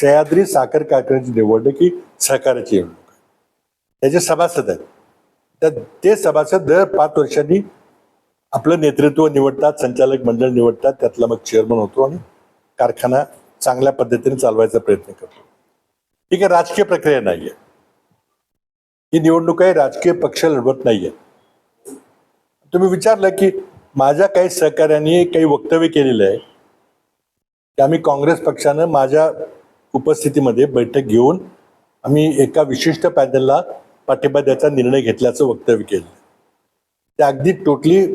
सह्याद्री साखर कारखान्याची निवडणूक ही सहकार्याची निवडणूक त्याचे सभासद आहेत. तर ते सभासद दर पाच वर्षांनी आपलं नेतृत्व निवडतात संचालक मंडळ निवडतात त्यातला मग चेअरमन होतो आणि कारखाना चांगल्या पद्धतीने चालवायचा प्रयत्न करतो. ठीक आहे राजकीय प्रक्रिया नाही आहे. ही निवडणूक आहे राजकीय पक्ष लढवत नाहीये तुम्ही विचारलं की माझ्या काही सहकार्याने काही वक्तव्य केलेलं आहे. की आम्ही काँग्रेस पक्षानं माझ्या उपस्थितीमध्ये बैठक घेऊन आम्ही एका विशिष्ट पॅनलला पाठिंबा द्यायचा निर्णय घेतल्याचं वक्तव्य केलं. ते अगदी टोटली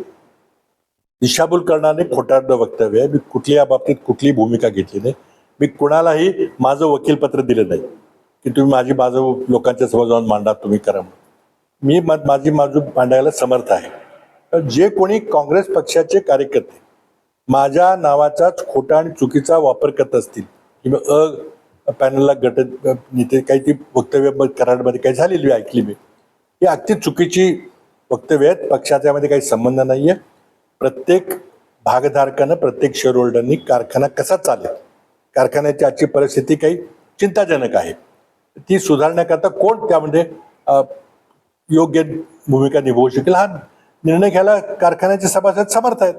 दिशाभूल करणारे खोटारडं वक्तव्य आहे. मी कुठल्या बाबतीत कुठली भूमिका घेतली नाही. मी कुणालाही माझं वकीलपत्र दिलं नाही की तुम्ही माझी बाजू लोकांच्या समोर जाऊन मांडा तुम्ही करा मी मा- माझी बाजू मांडायला समर्थ आहे. जे कोणी काँग्रेस पक्षाचे कार्यकर्ते माझ्या नावाचाच खोटा आणि चुकीचा वापर करत असतील किंवा अ पॅनलला गट नेते काही ती वक्तव्य कराडमध्ये काही झालेली ऐकली मी. ही अगदी चुकीची वक्तव्य आहेत. पक्षाच्यामध्ये काही संबंध नाही आहे प्रत्येक भागधारकानं प्रत्येक शेअर होल्डरनी कारखाना कसा चालेल? कारखान्याची आजची परिस्थिती काही चिंताजनक आहे. ती सुधारण्याकरता कोण त्यामध्ये योग्य भूमिका निभवू शकेल हा निर्णय घ्यायला कारखान्याचे सभासद समर्थ आहेत.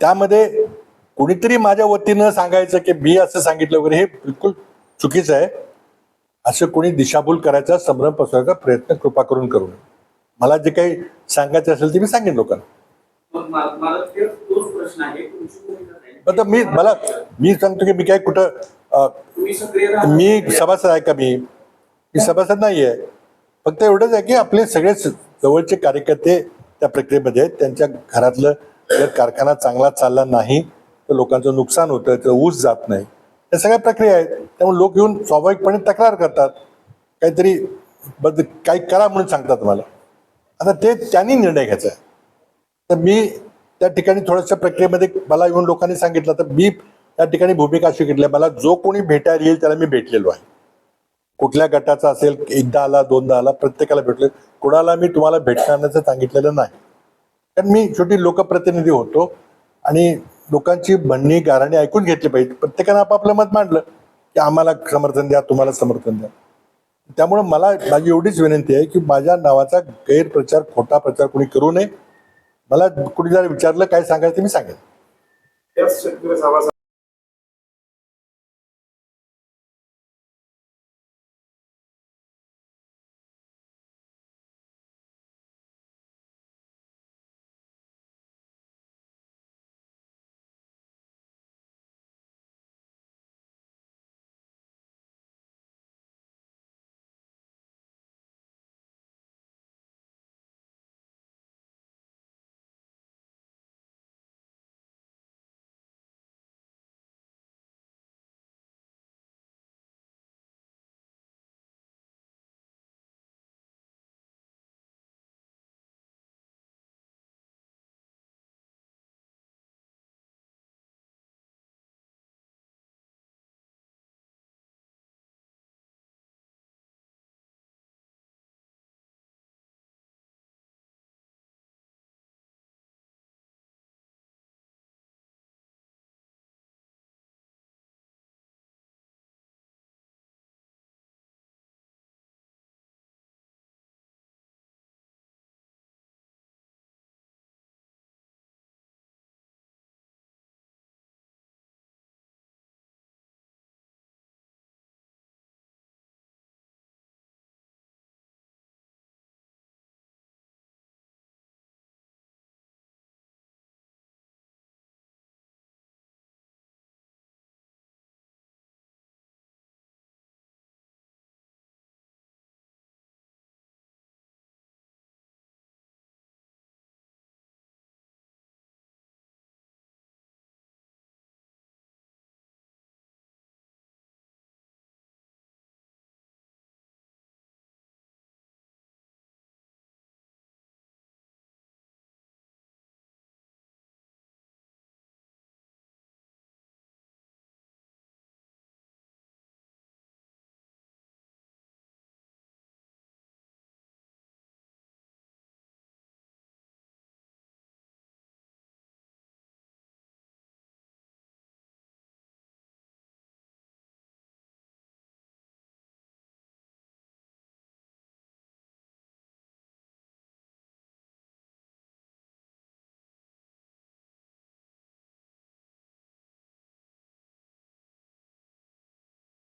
त्यामध्ये कोणीतरी माझ्या वतीनं सांगायचं की मी असं सांगितलं वगैरे हे बिलकुल चुकीचं आहे. असं कोणी दिशाभूल करायचा संभ्रम पसरवायचा प्रयत्न कृपा करून करू नये. मला जे काही सांगायचं असेल ते मी सांगेन लोकांना. मा- मला? आता मी मला मी सांगतो की मी काय कुठं. मी सभासद आहे का मी? मी सभासद नाही आहे. फक्त एवढंच आहे की आपले सगळे जवळचे कार्यकर्ते त्या प्रक्रियेमध्ये आहेत. त्यांच्या घरातलं जर कारखाना चांगला चालला नाही तर लोकांचं नुकसान होतं तर ऊस जात नाही. या सगळ्या प्रक्रिया आहेत. त्यामुळे लोक येऊन स्वाभाविकपणे तक्रार करतात. काहीतरी बद काही करा म्हणून सांगतात मला. आता ते त्यांनी निर्णय घ्यायचा आहे. तर मी त्या ठिकाणी थोड्याशा प्रक्रियेमध्ये मला येऊन लोकांनी सांगितलं तर मी त्या ठिकाणी भूमिका अशी घेतली आहे, मला जो कोणी भेटायला येईल त्याला मी भेटलेलो आहे. कुठल्या गटाचा असेल एकदा आला दोनदा आला प्रत्येकाला भेटले. कुणाला मी तुम्हाला भेटणार नसं सांगितलेलं नाही. कारण मी शेवटी लोकप्रतिनिधी होतो आणि लोकांची म्हणणी गाराणी ऐकून घेतली पाहिजे. प्रत्येकानं आपापलं मत मांडलं की आम्हाला समर्थन द्या तुम्हाला समर्थन द्या. त्यामुळे मला माझी एवढीच विनंती आहे की माझ्या नावाचा गैरप्रचार खोटा प्रचार कोणी करू नये. मला कुणी जर विचारलं काय सांगायचं ते मी सांगेन.